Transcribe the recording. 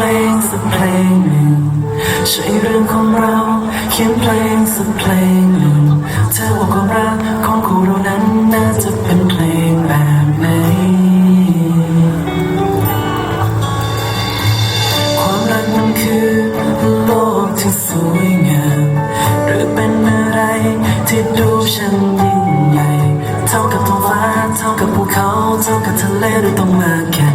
เพลงสักเพลงหนึ่งใช่เรื่องของเราเขียนเพลงสักเพลงหนึ่งเธอว่าความรักของคู่เรานั้นน่าจะเป็นเพลงแบบไหนความรักมันคือโลกที่สวยงามหรือเป็นอะไรที่ดูฉันยิ่งใหญ่เท่ากับท้องฟ้าเท่ากับภูเขาเท่ากับทะเลหรือต้องมาแค่